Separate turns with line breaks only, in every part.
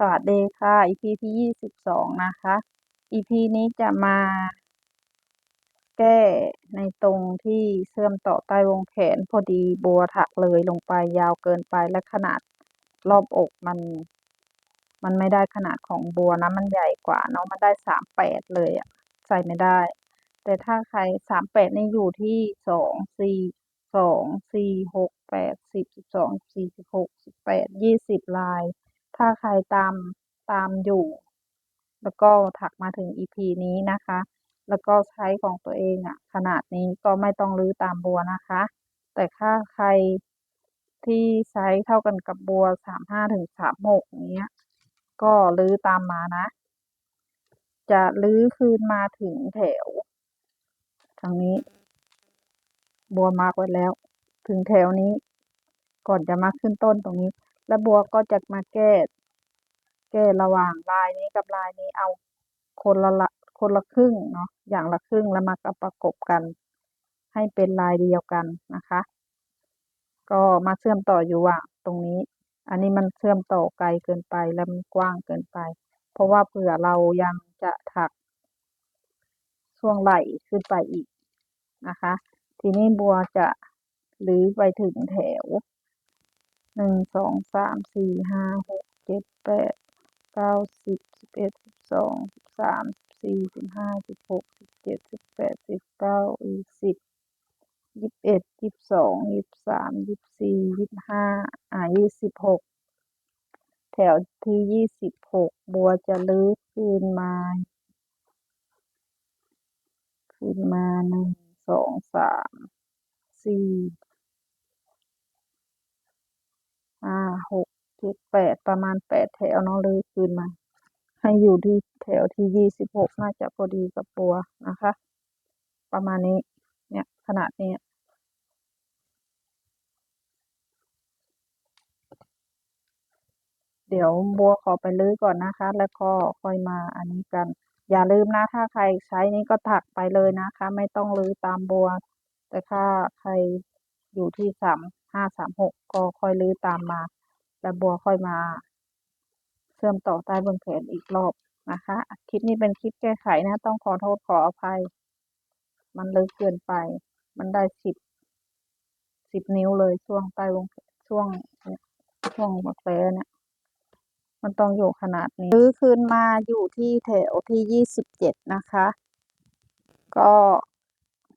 สวัสดีค่ะ EP ที่ยี่สิบสองนะคะ EP นี้จะมาแก้ในตรงที่เชื่อมต่อใต้วงแขนพอดีบัวถักเลยลงไปยาวเกินไปและขนาดรอบอกมัน มันไม่ได้ขนาดของบัวนะ มันใหญ่กว่าเนาะมันได้สามแปดเลยอะใส่ไม่ได้ แต่ถ้าใครสามแปดนี่อยู่ที่สองสี่สองสี่หกแปดสิบสิบสองสี่สิบหกสิบแปดยี่สิบลาย ถ้าใครตามตามอยู่ แล้วก็ถักมาถึง EP นี้นะคะ แล้วก็ใช้ของตัวเองอะขนาดนี้ก็ไม่ต้องรื้อตามบัวนะคะ แต่ถ้าใครที่ไซส์เท่ากันกับบัวสามห้าถึงสามหกเนี้ย ก็รื้อตามมานะ จะรื้อคืนมาถึงแถวทางนี้ บัวมาร์กไว้แล้ว ถึงแถวนี้ ก่อนจะมาขึ้นต้นตรงนี้ แล้วบัวก็จะมาแก้ แก้ระหว่างลายนี้กับลายนี้เอาคนละละคนละครึ่งเนาะอย่างละครึ่งแล้วมาก็ประกบกัน ให้เป็นลายเดียวกันนะคะ ก็มาเชื่อมต่ออยู่ว่าตรงนี้ อันนี้มันเชื่อมต่อไกลเกินไปและมันกว้างเกินไป เพราะว่าเผื่อเรายังจะถักช่วงไหล่ขึ้นไปอีกนะคะ ทีนี้บัวจะรื้อไปถึงแถว หนึ่งสองสามสี่ห้าหกเจ็ดแปดเก้าสิบสิบเอ็ดสิบสองสิบสามสิบสี่สิบห้าสิบหกสิบเจ็ดสิบแปดสิบเก้ายี่สิบยี่สิบเอ็ดยี่สิบสองยี่สิบสามยี่สิบสี่ยี่สิบห้าอ่ายี่สิบหกแถวที่ยี่สิบหกบัวจะรื้อคืนมาคืนมาหนึ่งสองสามสี่ ห้าหกเจ็ดแปดประมาณแปดแถวเนาะรื้อคืนมา ให้อยู่ที่แถวที่ยี่สิบหกน่าจะพอดีกับบัวนะคะ ประมาณนี้ เนี่ยขนาดนี้เดี๋ยวบัวขอไปรื้อก่อนนะคะ แล้วก็ค่อยมาอันนี้กัน อย่าลืมนะ ถ้าใครใช้นี้ก็ถักไปเลยนะคะ ไม่ต้องรื้อตามบัว แต่ถ้าใครอยู่ที่สาม ห้าสามหกก็ค่อยรื้อตามมา แล้วบัวค่อยมาเชื่อมต่อใต้บนแขนอีกรอบนะคะ คลิปนี้เป็นคลิปแก้ไขนะ ต้องขอโทษขออภัย มันลึกเกินไป มันได้สิบสิบนิ้วเลยช่วงใต้วงช่วงช่วงบักแร้เนี่ยมันต้องอยู่ขนาดนี้รื้อคืนมาอยู่ที่แถวที่ยี่สิบเจ็ดนะคะ ก็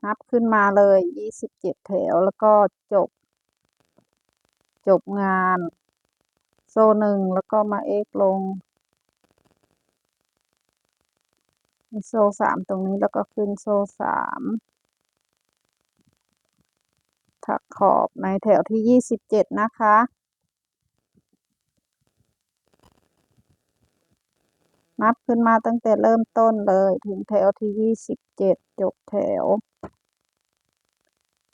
นับขึ้นมาเลยยี่สิบเจ็ดแถวแล้วก็จบ จบงาน โซ่หนึ่งแล้วก็มาเอ็กลงมีโซ่สามตรงนี้แล้วก็ขึ้นโซ่สามถักขอบในแถวที่ยี่สิบเจ็ดนะคะ นับขึ้นมาตั้งแต่เริ่มต้นเลยถึงแถวที่ยี่สิบเจ็ดจบแถว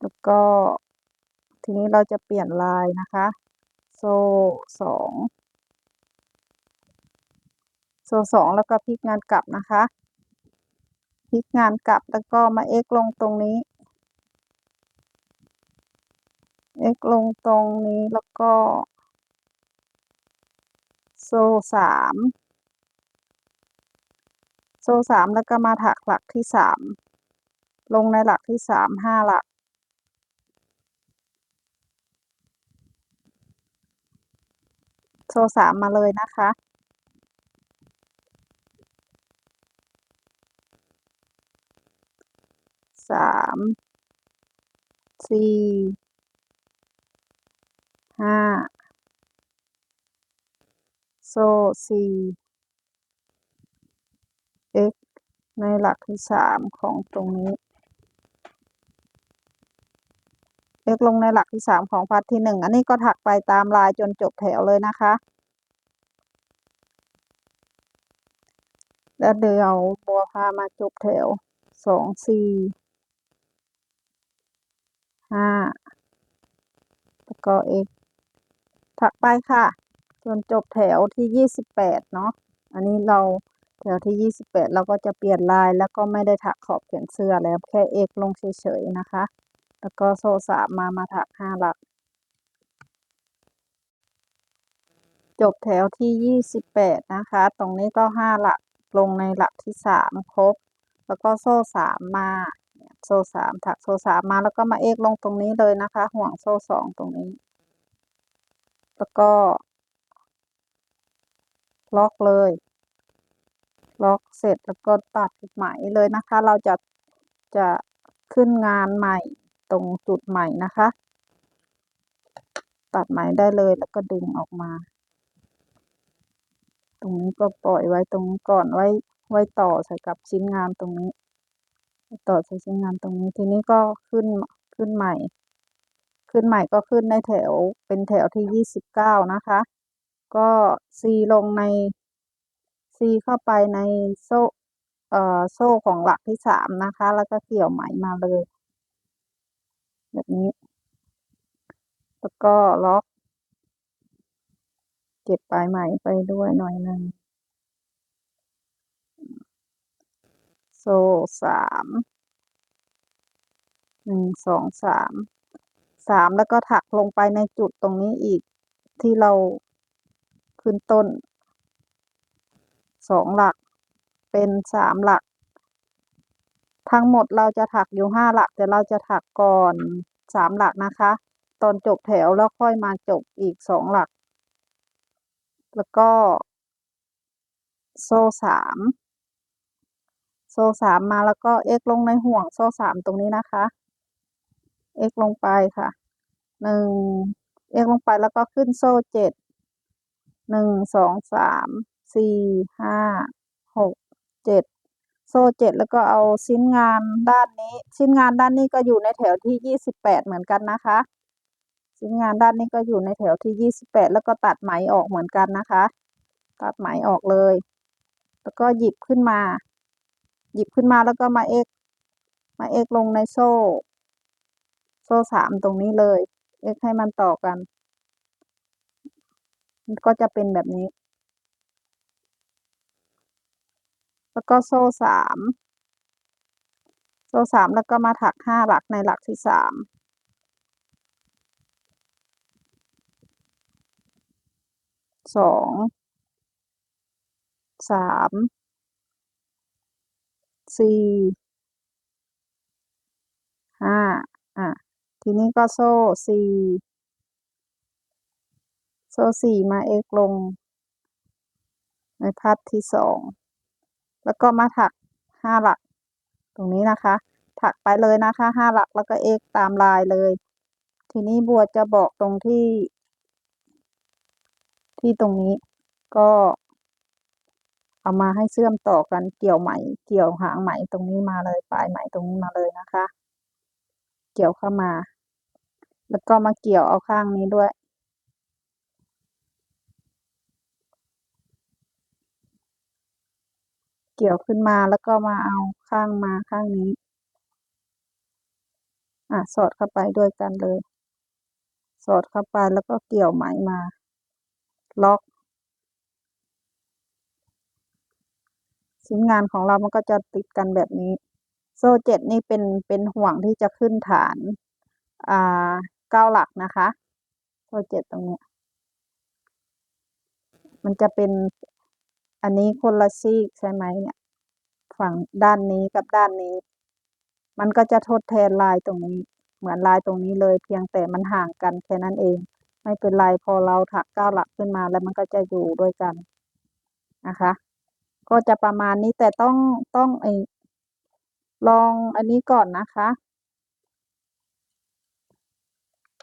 แล้วก็ ทีนี้เราจะเปลี่ยนลายนะคะ โซ่สองโซ่สองแล้วก็พลิกงานกลับนะคะพลิกงานกลับแล้วก็มาเอ็กลงตรงนี้เอ็กลงตรงนี้แล้วก็ โซ่สามโซ่สามแล้วก็มาถักหลักที่สามลงในหลักที่สามห้าหลัก ซสามมาเลยนะคะ สาม สี่ ห้า โซสี่ x ในหลักที่สามของตรงนี้ x ลงในหลักที่สามของพัดที่หนึ่งอันนี้ก็ถักไปตามลายจนจบแถวเลยนะคะ แล้วเดี๋ยวบัวพามาจบแถวสองสี่ห้าแล้วก็ x ถักไปค่ะ จนจบแถวที่ยี่สิบแปดเนาะอันนี้เราแถวที่ยี่สิบแปดเราก็จะเปลี่ยนลายแล้วก็ไม่ได้ถักขอบแขนเสื้อแล้วแค่เอกลงเฉยๆนะคะ แล้วก็โซ่สามมามาถักห้าหลัก จบแถวที่ยี่สิบแปดนะคะ ตรงนี้ก็ห้าหลักลงในหลักที่สามครบ แล้วก็โซ่สามมาโซ่สามถักโซ่สามมาแล้วก็มาเอกลงตรงนี้เลยนะคะ ห่วงโซ่สองตรงนี้ แล้วก็ ล็อกเลย ล็อกเสร็จแล้วก็ตัดไหมเลยนะคะ เราจะจะขึ้นงานใหม่ ตรงจุดใหม่นะคะ ตัดไหมได้เลยแล้วก็ดึงออกมา ตรงนี้ก็ปล่อยไว้ตรงนี้ก่อนไว้ไว้ต่อใส่กับชิ้นงานตรงนี้ ต่อใส่ชิ้นงานตรงนี้ทีนี้ก็ขึ้นขึ้นใหม่ ขึ้นใหม่ก็ขึ้นในแถวเป็นแถวที่ยี่สิบเก้านะคะ ก็ซีลงในซีเข้าไปในโซ่เอ่อโซ่ของหลักที่สามนะคะ แล้วก็เกี่ยวไหมมาเลย แบบนี้ แล้วก็ล็อก เก็บปลายไหมไปด้วยหน่อยหนึ่งโซ่สามหนึ่งสองสามสามแล้วก็ถักลงไปในจุดตรงนี้อีกที่เราขึ้นต้นสองหลักเป็นสามหลัก ทั้งหมดเราจะถักอยู่ห้าหลัก แต่เราจะถักก่อนสามหลักนะคะ ตอนจบแถวแล้วค่อยมาจบอีกสองหลัก แล้วก็ โซ่สามโซ่สามมาแล้วก็เอ็กลงในห่วงโซ่สามตรงนี้นะคะ เอ็กลงไปค่ะหนึ่งเอ็กลงไปแล้วก็ขึ้นโซ่เจ็ดหนึ่งสองสามสี่ห้าหกเจ็ด ซ่เจ็ดแล้วก็เอาชิ้นงานด้านนี้ ชิ้นงานด้านนี้ก็อยู่ในแถวที่ยี่สิบแปดเหมือนกันนะคะ ชิ้นงานด้านนี้ก็อยู่ในแถวที่ยี่สิบแปดแล้วก็ตัดไหมออกเหมือนกันนะคะ ตัดไหมออกเลย แล้วก็หยิบขึ้นมา หยิบขึ้นมาแล้วก็มาเอ็กมาเอ็กลงในโซ่ โซ่สามตรงนี้เลย เอ็กให้มันต่อกันมันก็จะเป็นแบบนี้ แล้วก็โซ่สามโซ่สามแล้วก็มาถักห้าหลักในหลักที่สามสองสามสี่ห้าอะทีนี้ก็โซ่สี่โซ่สี่มาเอกลง ในพัดที่สอง แล้วก็มาถักห้าหลัก ตรงนี้นะคะ ถักไปเลยนะคะห้าหลักแล้วก็เอกตามลายเลย ทีนี้บัวจะบอกตรงที่ ที่ตรงนี้ก็เอามาให้เชื่อมต่อกันเกี่ยวไหม เกี่ยวหางไหมตรงนี้มาเลยปลายไหมตรงนี้มาเลยนะคะ เกี่ยวเข้ามา แล้วก็มาเกี่ยวเอาข้างนี้ด้วย เกี่ยวขึ้นมาแล้วก็มาเอาข้างมาข้างนี้ อะสอดเข้าไปด้วยกันเลย สอดเข้าไปแล้วก็เกี่ยวไหมมา ล็อก ชิ้นงานของเรามันก็จะติดกันแบบนี้ โซ่เจ็ดนี่เป็นเป็นห่วงที่จะขึ้นฐาน อ่าเก้าหลักนะคะ โซ่เจ็ดตรงนี้มันจะเป็น อันนี้คนละซีกใช่ไหมเนี่ย ฝั่งด้านนี้กับด้านนี้ มันก็จะทดแทนลายตรงนี้ เหมือนลายตรงนี้เลย เพียงแต่มันห่างกันแค่นั้นเอง ไม่เป็นไรพอเราถักเก้าหลักขึ้นมาแล้วมันก็จะอยู่ด้วยกันนะคะ ก็จะประมาณนี้แต่ต้องต้องไอลองอันนี้ก่อนนะคะ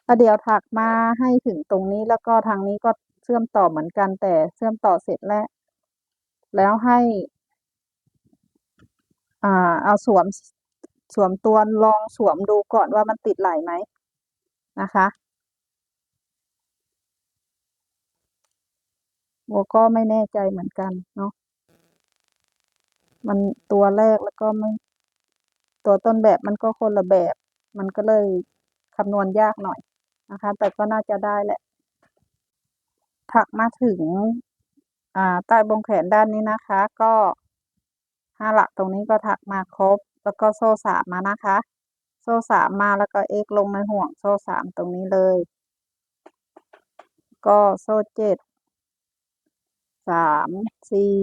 แล้วเดี๋ยวถักมาให้ถึงตรงนี้แล้วก็ทางนี้ก็เชื่อมต่อเหมือนกันแต่เชื่อมต่อเสร็จแล้ว แล้วให้อ่าเอาสวมสวมตัวลองสวมดูก่อนว่ามันติดไหล่ไหมนะคะโบก็ไม่แน่ใจเหมือนกันเนาะมันตัวแรกแล้วก็ไม่ตัวต้นแบบมันก็คนละแบบ มันก็เลยคำนวณยากหน่อยนะคะ แต่ก็น่าจะได้แหละ ถักมาถึง อ่าใต้บงแขนด้านนี้นะคะ ก็ห้าหลักตรงนี้ก็ถักมาครบ แล้วก็โซ่สามมานะคะ โซ่สามมาแล้วก็เอ็กลงในห่วงโซ่สามตรงนี้เลย ก็โซ่เจ็ดสามสี่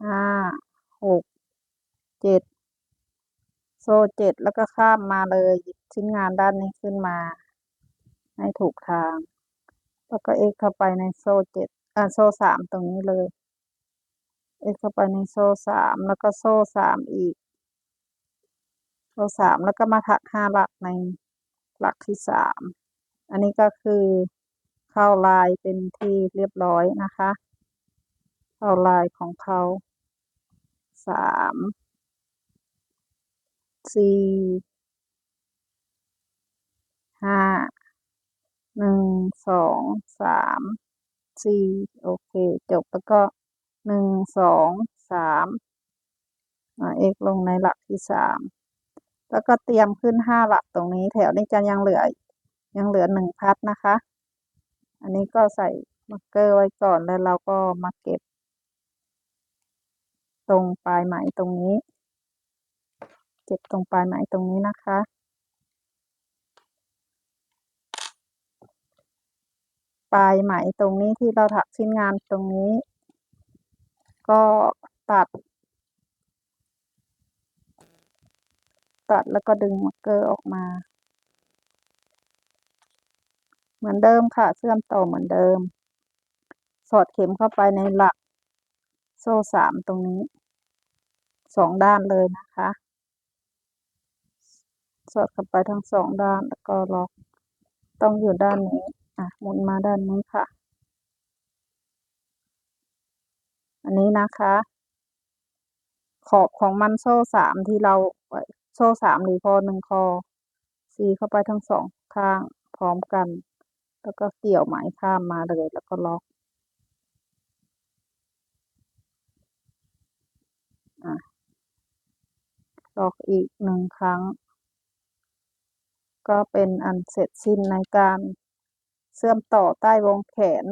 ห้าหกเจ็ดโซ่เจ็ดแล้วก็ข้ามมาเลยหยิบชิ้นงานด้านนี้ขึ้นมาให้ถูกทาง แล้วก็เอ็กเข้าไปในโซ่เจ็ดอ่าโซ่สามตรงนี้เลย เอ็กเข้าไปในโซ่สามแล้วก็โซ่สามอีก โซ่สามแล้วก็มาถักห้าหลักในหลักที่สามอันนี้ก็คือเข้าลายเป็นที่เรียบร้อยนะคะ เข้าลายของเขาสามสี่ห้าหนึ่งสองสามสี่โอเค จบแล้วก็ หนึ่งสองสามเอกลงในหลักที่สามแล้วก็เตรียมขึ้นห้าหลักตรงนี้ แถวนี้จะยังเหลือยังเหลือหนึ่งพัดนะคะ อันนี้ก็ใส่มาร์กเกอร์ไว้ก่อนแล้วเราก็มาเก็บ ตรงปลายไหมตรงนี้ เก็บตรงปลายไหมตรงนี้นะคะปลายไหมตรงนี้ที่เราถักชิ้นงานตรงนี้ ก็ตัด ตัดแล้วก็ดึงมาร์เกอร์ออกมา เหมือนเดิมค่ะ เชื่อมต่อเหมือนเดิม สอดเข็มเข้าไปในหลัก โซ่สามตรงนี้ สองด้านเลยนะคะ สอดเข้าไปทั้งสองด้านแล้วก็ล็อก ต้องอยู่ด้านนี้ อะหมุนมาด้านนี้ค่ะ อันนี้นะคะ ขอบของมันโซ่สามที่เราโซ่สามหรือพอหนึ่งคอซีเข้าไปทั้งสองข้างพร้อมกัน แล้วก็เกี่ยวไหมข้ามมาเลยแล้วก็ล็อกอล็อกอีกหนึ่งครั้ง ก็เป็นอันเสร็จสิ้นในการเชื่อมต่อใต้วงแขน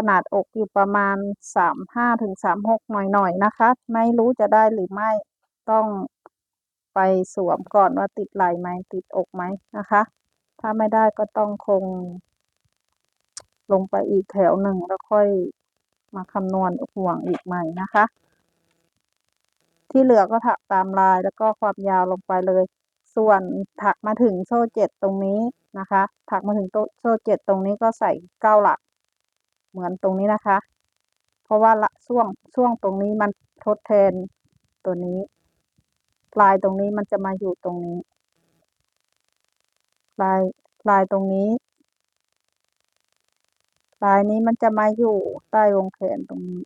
ขนาดอกอยู่ประมาณสามห้าถึงสามหกหน่อยๆนนะคะ ไม่รู้จะได้หรือไม่ต้องไปสวมก่อนว่าติดไหลไหมติดอกไหมนะคะ ถ้าไม่ได้ก็ต้องคง ลงไปอีกแถวหนึ่งแล้วค่อยมาคำนวณห่วงอีกใหม่นะคะ ที่เหลือก็ถักตามลายแล้วก็ความยาวลงไปเลย ส่วนถักมาถึงโซ่เจ็ดตรงนี้นะคะ ถักมาถึงโซ่เจ็ดตรงนี้ก็ใส่เก้าหลัก เหมือนตรงนี้นะคะ เพราะว่าละช่วงช่วงตรงนี้มันทดแทนตัวนี้ ปลายตรงนี้มันจะมาอยู่ตรงนี้ ปลายปลายตรงนี้ ปลายนี้มันจะมาอยู่ใต้วงแขนตรงนี้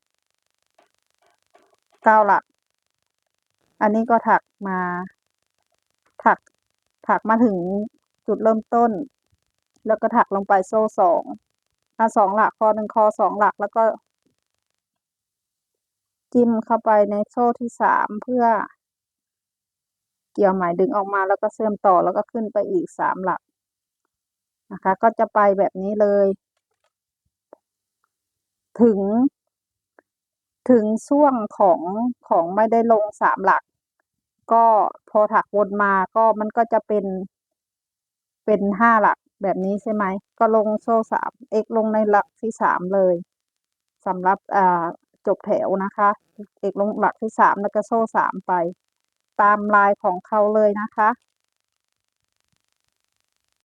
เก้าหลัก อันนี้ก็ถักมา ถัก ถักมาถึงจุดเริ่มต้น แล้วก็ถักลงไปโซ่สอง อะสองหลักคอหนึ่งคอสองหลักแล้วก็ จิ้มเข้าไปในโซ่ที่สามเพื่อ เกี่ยวหมายดึงออกมาแล้วก็เชื่อมต่อแล้วก็ขึ้นไปอีกสามหลักนะคะ ก็จะไปแบบนี้เลย ถึง ถึงช่วงของของไม่ได้ลงสามหลัก ก็พอถักวนมาก็มันก็จะเป็นเป็นห้าหลัก แบบนี้ใช่ไหม ก็ลงโซ่สามเอกลงในหลักที่สามเลยสำหรับอ่าจบแถวนะคะเอกลงหลักที่สามแล้วก็โซ่สามไป ตามลายของเขาเลยนะคะ